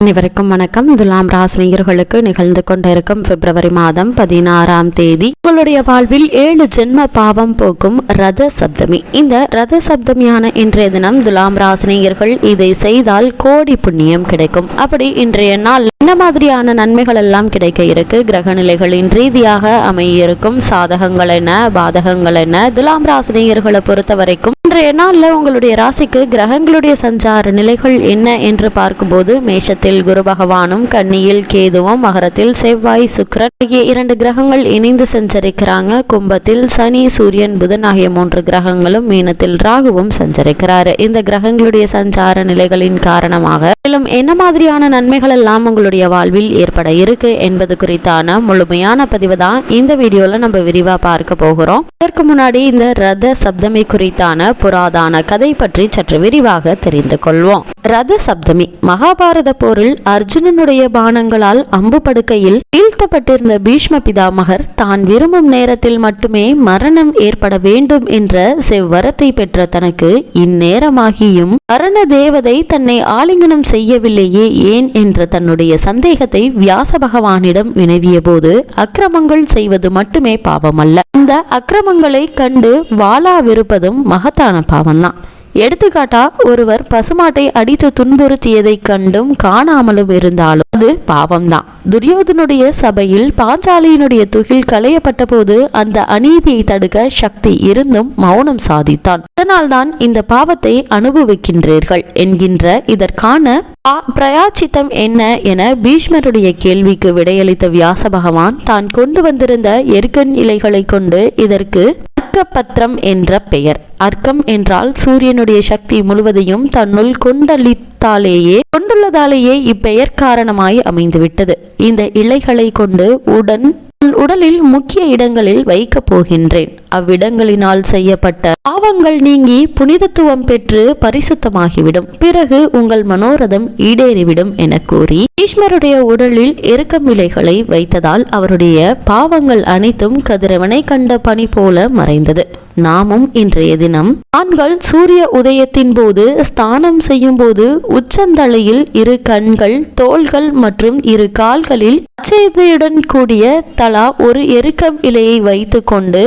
அனைவருக்கும் வணக்கம். துலாம் ராசினியர்களுக்கு நிகழ்ந்து கொண்டிருக்கும் பிப்ரவரி மாதம் பதினாறாம் தேதி உங்களுடைய வாழ்வில் ஏழு ஜென்ம பாவம் போக்கும் ரத சப்தமி. இந்த ரத சப்தமியான இன்றைய தினம் துலாம் ராசினியர்கள் இதை செய்தால் கோடி புண்ணியம் கிடைக்கும். அப்படி இன்றைய நாள் என்ன மாதிரியான நன்மைகள் எல்லாம் கிடைக்க இருக்கு? கிரக நிலைகளின் ரீதியாக அமையிருக்கும் சாதகங்கள் என்ன பாதகங்கள் என்ன? துலாம் ராசினியர்களை பொறுத்த வரைக்கும் இன்றைய நாளில் உங்களுடைய ராசிக்கு கிரகங்களுடைய சஞ்சார நிலைகள் என்ன என்று பார்க்கும்போது மேஷத்தில் குரு பகவானும் கன்னியில் கேதுவும் மகரத்தில் செவ்வாய் சுக்கிரன் ஆகிய இரண்டு கிரகங்கள் இணைந்து சஞ்சரிக்கிறாங்க. கும்பத்தில் சனி சூரியன் புதன் ஆகிய மூன்று கிரகங்களும் மீனத்தில் ராகுவும் சஞ்சரிக்கிறாரு. இந்த கிரகங்களுடைய சஞ்சார நிலைகளின் காரணமாக மேலும் என்ன மாதிரியான நன்மைகள் எல்லாம் உங்களுடைய வாழ்வில் ஏற்பட இருக்கு என்பது குறித்தான முழுமையான பதிவு தான் இந்த வீடியோல நம்ம விரிவா பார்க்க போகிறோம். இதற்கு முன்னாடி இந்த ரத சப்தமி குறித்தான புராதான கதை பற்றி சற்று விரிவாக தெரிந்து கொள்வோம். ரத சப்தமி மகாபாரத போரில் அர்ஜுனனுடைய பானங்களால் அம்பு படுக்கையில் வீழ்த்தப்பட்டிருந்த பீஷ்ம பிதாமகர் தான் விரும்பும் நேரத்தில் மட்டுமே மரணம் ஏற்பட வேண்டும் என்ற செவ்வரத்தை பெற்ற தனக்கு இந்நேரமாகியும் மரண தேவதை தன்னை ஆலிங்கனம் செய்யவில்லையே ஏன் என்ற தன்னுடைய சந்தேகத்தை வியாச பகவானிடம் வினவிய போது அக்கிரமங்கள் செய்வது மட்டுமே பாவமல்ல. அந்த அக்கிரமங்களை கண்டு வாளாவிருப்பதும் மகத்தான பாவம்தான். எடுத்துக்காட்டா ஒருவர் பசுமாட்டை அடித்து துன்புறுத்தியதைக் கண்டும் காணாமலும் இருந்தாலும் அது பாவம்தான். துரியோதனுடைய சபையில் பாஞ்சாலியினுடைய துகில் களையப்பட்ட போது அந்த அநீதியை தடுக்க சக்தி இருந்தும் மௌனம் சாதித்தான். அதனால்தான் இந்த பாவத்தை அனுபவிக்கின்றீர்கள் என்கின்ற இதற்கான பிரயாச்சித்தம் என்ன என பீஷ்மருடைய கேள்விக்கு விடையளித்த வியாச பகவான் தான் கொண்டு வந்திருந்த எருக்கன் இலைகளை கொண்டு இதற்கு அர்க்கபத்திரம் என்ற பெயர். அர்க்கம் என்றால் சூரியனுடைய சக்தி முழுவதையும் தன்னுள் கொண்டளித்தாலேயே கொண்டுள்ளதாலேயே இப்பெயர் காரணமாய் அமைந்துவிட்டது. இந்த இலைகளை கொண்டு உடன் உன் உடலில் முக்கிய இடங்களில் வைக்கப் போகின்றேன். அவ்விடங்களினால் செய்யப்பட்ட பாவங்கள் நீங்கி புனிதத்துவம் பெற்று பரிசுத்தமாகிவிடும். பிறகு உங்கள் மனோரதம் ஈடேறிவிடும் என கூறி பீஷ்மருடைய உடலில் இறுக்கமிலைகளை இலைகளை வைத்ததால் அவருடைய பாவங்கள் அனைத்தும் கதிரவனை கண்ட பணி போல மறைந்தது. நாமும் இன்றைய தினம் ஆண்கள் சூரிய உதயத்தின் போது ஸ்தானம் செய்யும் போது உச்சந்தலையில் இரு கண்கள் தோள்கள் மற்றும் இரு கால்களில் அச்சதையுடன் கூடிய தலா ஒரு எருக்கம் இலையை வைத்துக்கொண்டு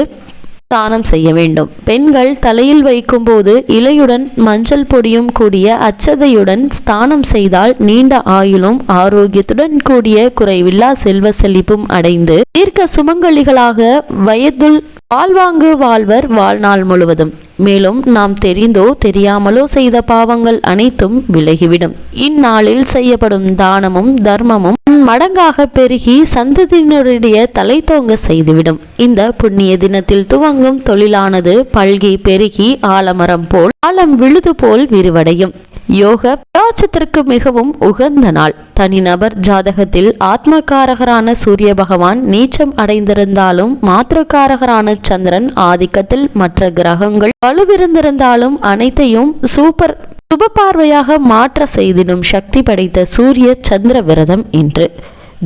தானம் செய்ய வேண்டும். பெண்கள் தலையில் வைக்கும்போது இலையுடன் மஞ்சள் பொடியும் கூடிய அச்சதையுடன் ஸ்தானம் செய்தால் நீண்ட ஆயுளும் ஆரோக்கியத்துடன் கூடிய குறைவில்லா செல்வ செழிப்பும் அடைந்து தீர்க்க சுமங்கலிகளாக வயதில் வாழ்வாங்கு வாழ்வர் வாழ்நாள் முழுவதும். மேலும் நாம் தெரிந்தோ தெரியாமலோ செய்த பாவங்கள் அனைத்தும் விலகிவிடும். இந்நாளில் செய்யப்படும் தானமும் தர்மமும் மடங்காக பெருகி சந்ததியினருடைய தலை தோங்க செய்துவிடும். இந்த புண்ணிய தினத்தில் துவங்கும் தொழிலானது பல்கி பெருகி ஆலமரம் போல் ஆலம் விழுது போல் விரிவடையும். யோக பிராச்சத்திற்கு மிகவும் உகந்த நாள். தனிநபர் ஜாதகத்தில் ஆத்மகாரகரான சூரிய பகவான் நீச்சம் அடைந்திருந்தாலும் மாத்திரக்காரகரான சந்திரன் ஆதிக்கத்தில் மற்ற கிரகங்கள் வலுவிருந்திருந்தாலும் அனைத்தையும் சூப்பர் சுப பார்வையாக மாற்ற செய்திடும் சக்தி படைத்த சூரிய சந்திர விரதம் இன்று.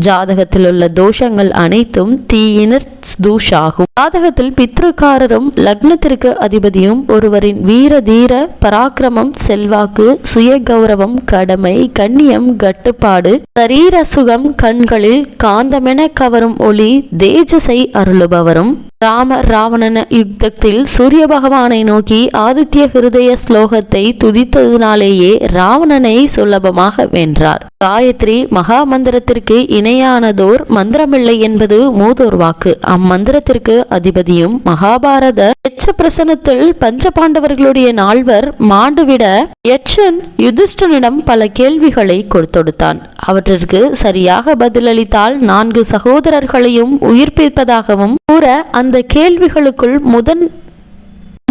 ஜாதகத்தில் உள்ள தோஷங்கள் அனைத்தும் தீயினர் தூஷாகும் ஜாதகத்தில் பித்ருக்காரரும் லக்னத்திற்கு அதிபதியும் ஒருவரின் வீர தீர பராக்கிரமம் செல்வாக்கு சுய கௌரவம் கடமை கண்ணியம் கட்டுப்பாடு சரீர சுகம் கண்களில் காந்தமென கவரும் ஒளி தேஜசை அருளுபவரும். ராம ராவணன யுத்தத்தில் சூரிய பகவானை நோக்கி ஆதித்ய ஹிருதய ஸ்லோகத்தை துதித்ததினாலேயே ராவணனை சுலபமாக வென்றார். காயத்ரி மகா மந்திரத்திற்கு இணையானதோர் மந்திரமில்லை என்பது மூதோர் வாக்கு. அம்மந்திரத்திற்கு அதிபதியும் மகாபாரத எச்ச பிரசனத்தில் பஞ்ச பாண்டவர்களுடைய நால்வர் மாண்டுவிட யட்சன் யுதிஷ்டனிடம் பல கேள்விகளை கொடுத்தொடுத்தான். அவற்றிற்கு சரியாக பதிலளித்தால் நான்கு சகோதரர்களையும் உயிர்ப்பிப்பதாகவும் கூற அந்த கேள்விகளுக்குள் முதன்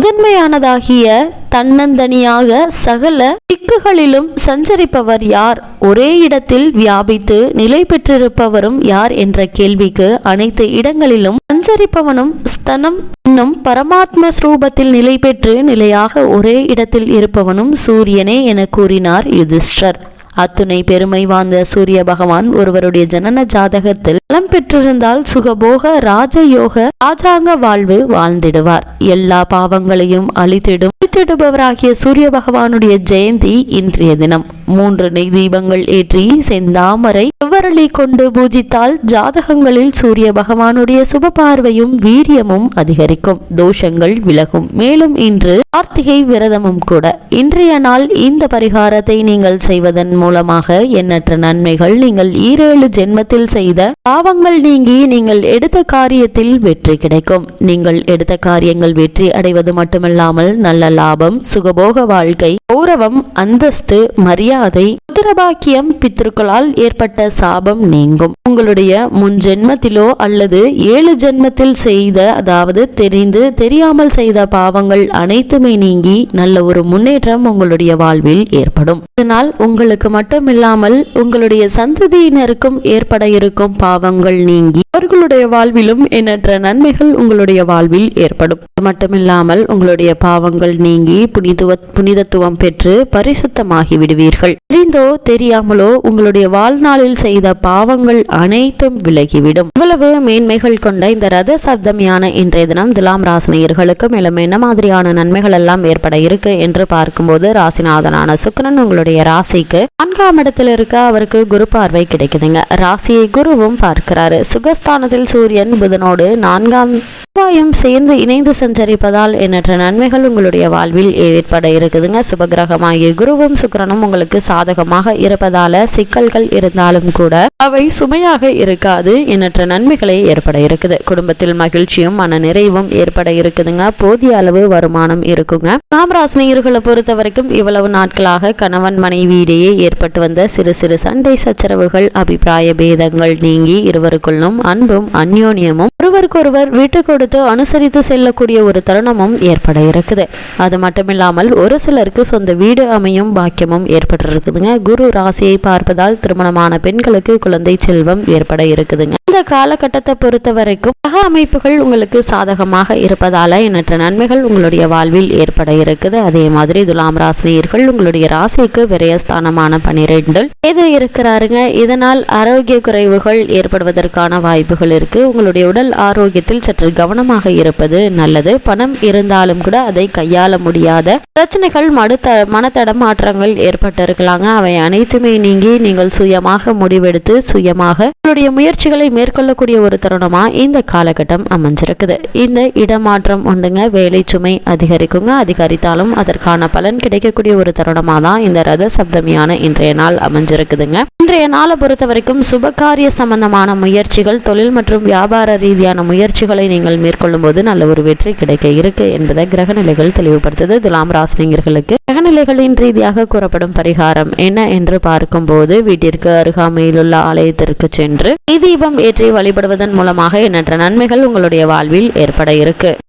முதன்மையானதாகிய தன்னந்தனியாக சகல திக்குகளிலும் சஞ்சரிப்பவர் யார்? ஒரே இடத்தில் வியாபித்து நிலை பெற்றிருப்பவரும் யார் என்ற கேள்விக்கு அனைத்து இடங்களிலும் சஞ்சரிப்பவனும் ஸ்தனம் என்னும் பரமாத்ம ஸ்ரூபத்தில் நிலை பெற்று நிலையாக ஒரே இடத்தில் இருப்பவனும் சூரியனே என கூறினார் யுதிஷ்டர். அத்துணை பெருமை வாய்ந்த சூரிய பகவான் ஒருவருடைய ஜனன ஜாதகத்தில் நலம் பெற்றிருந்தால் சுகபோக ராஜயோக ராஜாங்க வாழ்வு வாழ்ந்திடுவார். எல்லா பாவங்களையும் அழித்திடும் ஒளித்திடுபவராகிய சூரிய பகவானுடைய ஜெயந்தி இன்றைய தினம். மூன்று நெய் தீபங்கள் ஏற்றி செந்தாமரை செவ்வரளி கொண்டு பூஜித்தால் ஜாதகங்களில் சூரிய பகவானுடைய சுப பார்வையும் வீரியமும் அதிகரிக்கும். தோஷங்கள் விலகும். மேலும் இன்று கார்த்திகை விரதமும் கூட. இன்றைய நாள் இந்த பரிகாரத்தை நீங்கள் செய்வதன் மூலமாக எண்ணற்ற நன்மைகள் நீங்கள் ஈரேழு ஜென்மத்தில் செய்த பாவங்கள் நீங்கி நீங்கள் எடுத்த காரியத்தில் வெற்றி கிடைக்கும். நீங்கள் எடுத்த காரியங்கள் வெற்றி அடைவது மட்டுமல்லாமல் நல்ல லாபம் சுகபோக வாழ்க்கை கௌரவம் அந்தஸ்து மரியாதை புத்திரபாக்கியம் பித்ருக்களால் ஏற்பட்ட சாபம் நீங்கும். உங்களுடைய முன் ஜென்மத்திலோ அல்லது ஏழு ஜென்மத்தில் செய்த அதாவது தெரிந்து தெரியாமல் செய்த பாவங்கள் அனைத்துமே நீங்கி நல்ல ஒரு முன்னேற்றம் உங்களுடைய வாழ்வில் ஏற்படும். இதனால் உங்களுக்கு மட்டுமில்லாமல் உங்களுடைய சந்ததியினருக்கும் ஏற்பட இருக்கும் பாவங்கள் நீங்கி அவர்களுடைய வாழ்விலும் எண்ணற்ற நன்மைகள் உங்களுடைய வாழ்வில் ஏற்படும். மட்டுமில்லாமல் உங்களுடைய பாவங்கள் நீங்கி புனிதுவ புனிதத்துவம் பெற்று பரிசுத்தமாகி விடுவீர்கள். தெரிந்தோ தெரியாமலோ உங்களுடைய வாழ்நாளில் செய்த பாவங்கள் அனைத்தும் விலகிவிடும். இவ்வளவு மேன்மைகள் கொண்ட இந்த ரத சப்தமியான இன்றைய தினம் துலாம் ராசினியர்களுக்கு மேலும் என்ன மாதிரியான நன்மைகள் எல்லாம் ஏற்பட இருக்கு என்று பார்க்கும்போது ராசிநாதனான சுக்கரன் உங்களுடைய ராசிக்கு நான்காம் இடத்தில் இருக்க அவருக்கு குரு பார்வை கிடைக்குதுங்க. ராசியை குருவும் பார்க்கிறாரு. சுகஸ்தா ஸ்தானத்தில் சூரியன் புதனோடு நான்காம் செவ்வாயும் சேர்ந்து இணைந்து சஞ்சரிப்பதால் எண்ணற்ற நன்மைகள் உங்களுடைய வாழ்வில் ஏற்பட இருக்குதுங்க. சுபகிரகமாகிய குருவும் சுக்கரனும் உங்களுக்கு சாதகமாக இருப்பதால சிக்கல்கள் இருந்தாலும் கூட அவை சுமையாக இருக்காது. எண்ணற்ற நன்மைகளை ஏற்பட இருக்குது. குடும்பத்தில் மகிழ்ச்சியும் மன நிறைவும் ஏற்பட இருக்குதுங்க. போதிய அளவு வருமானம் இருக்குங்க. ராமராசினியர்களை பொறுத்த வரைக்கும் இவ்வளவு நாட்களாக கணவன் மனைவியிடையே ஏற்பட்டு வந்த சிறு சிறு சண்டை சச்சரவுகள் அபிப்பிராய பேதங்கள் நீங்கி இருவருக்குள்ளும் அன்பும் அந்யோன்யமும் ஒருவருக்கொருவர் விட்டு கொடுத்து அனுசரித்து செல்லக்கூடிய ஒரு தருணமும் ஏற்பட இருக்குது. அது மட்டுமில்லாமல் ஒரு சிலருக்கு சொந்த வீடு அமையும் பாக்கியமும் ஏற்பட்டிருக்குதுங்க. குரு ராசியை பார்ப்பதால் திருமணமான பெண்களுக்கு குழந்தை செல்வம் ஏற்பட இருக்குதுங்க. இந்த காலகட்டத்தை பொறுத்த வரைக்கும் கிரக அமைப்புகள் உங்களுக்கு சாதகமாக இருப்பதால எண்ணற்ற நன்மைகள் உங்களுடைய வாழ்வில் ஏற்பட இருக்குது. அதே மாதிரி துலாம் ராசினியர்கள் உங்களுடைய ராசிக்கு விரயஸ்தானமான பனிரெண்டில் எது இருக்கிறாருங்க. இதனால் ஆரோக்கிய குறைவுகள் ஏற்படுவதற்கான வாய்ப்பு வாய்ப்புகள் இருக்குது உங்களுடைய உடல் ஆரோக்கியத்தில் சற்று கவனமாக இருப்பது நல்லது. பணம் இருந்தாலும் கூட அதை கையாள முடியாத பிரச்சனைகள் மடுத்த மனத்தடமாற்றங்கள் ஏற்பட்டிருக்கலாங்க. அவை அனைத்துமே நீங்கி நீங்கள் சுயமாக முடிவெடுத்து சுயமாக உங்களுடைய முயற்சிகளை மேற்கொள்ளக்கூடிய ஒரு தருணமா இந்த காலகட்டம் அமைஞ்சிருக்குது. இந்த இடமாற்றம் உண்டுங்க. வேலை சுமை அதிகரிக்குங்க. அதிகரித்தாலும் அதற்கான பலன் கிடைக்கக்கூடிய ஒரு தருணமா தான் இந்த ரத சப்தமியான இன்றைய நாள் அமைஞ்சிருக்குதுங்க. இன்றைய நாளை பொறுத்த வரைக்கும் சுபகாரிய சம்பந்தமான முயற்சிகள் தொழில் மற்றும் வியாபார ரீதியான முயற்சிகளை நீங்கள் மேற்கொள்ளும் போது நல்ல ஒரு வெற்றி கிடைக்க இருக்கு என்பதை கிரகநிலைகள் தெளிவுபடுத்துது. துலாம் ராசினியர்களுக்கு கிரகநிலைகளின் ரீதியாக கூறப்படும் பரிகாரம் என்ன என்று பார்க்கும்போது வீட்டிற்கு அருகாமையில் உள்ள ஆலயத்திற்கு சென்று தீபம் ஏற்றி வழிபடுவதன் மூலமாக எண்ணற்ற நன்மைகள் உங்களுடைய வாழ்வில் ஏற்பட இருக்கு.